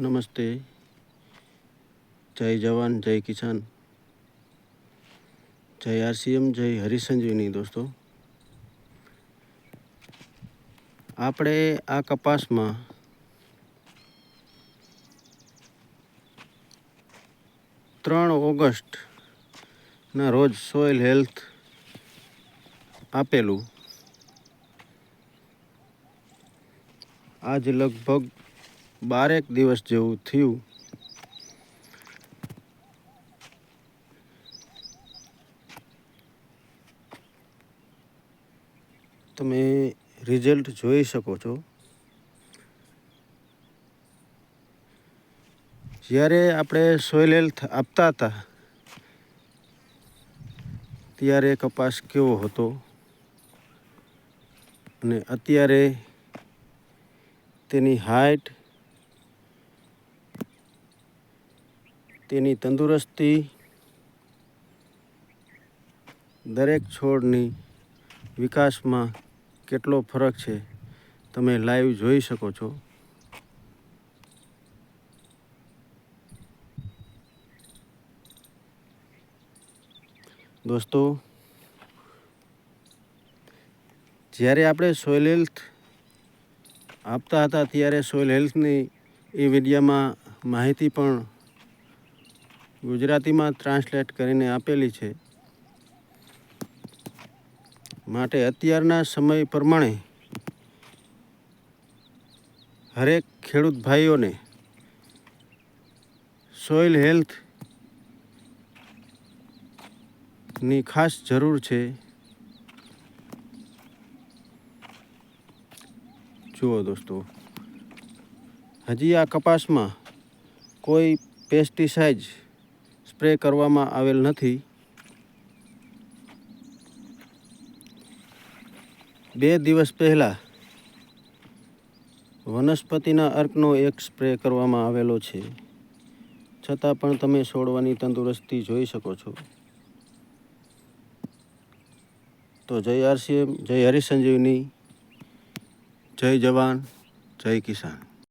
નમસ્તે. જય જવાન, જય કિસાન. જય આરસીએમ, જય હરિસંજીવની દોસ્તો. આપણે આ કપાસમાં ત્રણ ઓગસ્ટના રોજ સોઇલ હેલ્થ આપેલું. આજ લગભગ બારેક દિવસ જેવું થયું. તમે રિઝલ્ટ જોઈ શકો છો. જ્યારે આપણે સોઇલ હેલ્થ આપતા હતા, ત્યારે કપાસ કેવો હતો? અને અત્યારે તેની હાઇટ તેની તંદુરસ્તી દરેક છોડની વિકાસમાં કેટલો ફરક છે, તમે લાઈવ જોઈ શકો છો. દોસ્તો, જ્યારે આપણે સોઇલ હેલ્થ આપતા હતા, ત્યારે સોઇલ હેલ્થની એ વિડીયામાં માહિતી પણ ગુજરાતીમાં ટ્રાન્સલેટ કરીને આપેલી છે. માટે અત્યારના સમય પ્રમાણે હરેક ખેડૂત ભાઈઓને સોઇલ હેલ્થની ખાસ જરૂર છે. જુઓ દોસ્તો, હજી આ કપાસમાં કોઈ પેસ્ટિસાઇડ સ્પ્રે કરવામાં આવેલ નથી. બે દિવસ પહેલાં વનસ્પતિના અર્કનો એક સ્પ્રે કરવામાં આવેલો છે. છતાં પણ તમે છોડવાની તંદુરસ્તી જોઈ શકો છો. તો જય આરસીએમ, જય હરિસંજીવની, જય જવાન, જય કિસાન.